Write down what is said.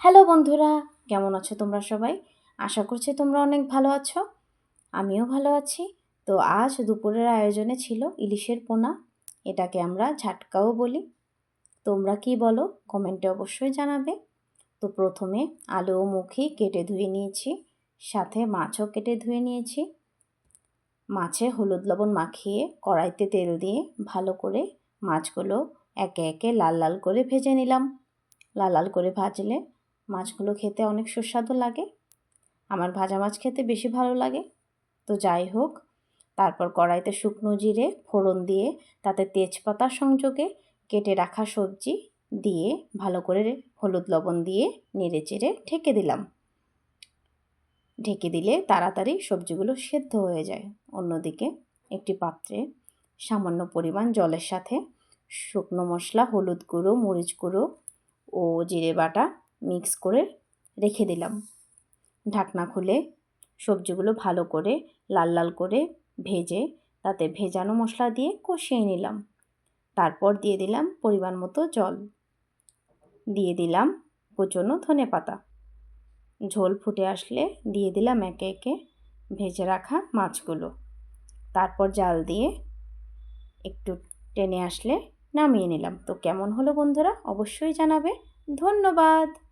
Hello বন্ধুরা, কেমন আছো তোমরা সবাই? আশা করছি তোমরা অনেক ভালো আছো। আমিও ভালো আছি। তো আজ দুপুরের আয়োজনে ছিল ইলিশের পোনা। এটাকে আমরা ঝাটকাও বলি। তোমরা কি বলো, কমেন্টে অবশ্যই জানাবে। তো প্রথমে আলু ও মুখি কেটে ধুয়ে নিয়েছি, সাথে মাছও কেটে ধুয়ে নিয়েছি। মাছে হলুদ লবণ মাখিয়ে কড়াইতে তেল দিয়ে ভালো করে মাছগুলো একে একে লাল লাল করে ভেজে নিলাম। লাল লাল করে ভাজলে মাছগুলো খেতে অনেক সুস্বাদু লাগে। আমার ভাজা মাছ খেতে বেশি ভালো লাগে। তো যাই হোক, তারপর কড়াইতে শুকনো জিরে, ফোড়ন দিয়ে তাতে তেজপাতা সংযোগে কেটে রাখা সবজি দিয়ে ভালো করে হলুদ লবণ দিয়ে নেড়ে চেড়ে ঢেকে দিলাম। ঢেকে দিলে তাড়াতাড়ি সবজিগুলো সেদ্ধ হয়ে যায়। অন্যদিকে একটি পাত্রে সামান্য পরিমাণ জলের সাথে শুকনো মশলা, হলুদ গুঁড়ো, মরিচ গুঁড়ো ও জিরে বাটা মিক্স করে রেখে দিলাম। ঢাকনা খুলে সবজিগুলো ভালো করে লাল লাল করে ভেজে তাতে ভেজানো মশলা দিয়ে কষিয়ে নিলাম। তারপর দিয়ে দিলাম পরিমাণ মতো জল। দিয়ে দিলাম কুচনো ধনে পাতা। ঝোল ফুটে আসলে দিয়ে দিলাম একে একে ভেজে রাখা মাছগুলো। তারপর জাল দিয়ে একটু টেনে আসলে নামিয়ে নিলাম। তো কেমন হলো বন্ধুরা? অবশ্যই জানাবে। ধন্যবাদ!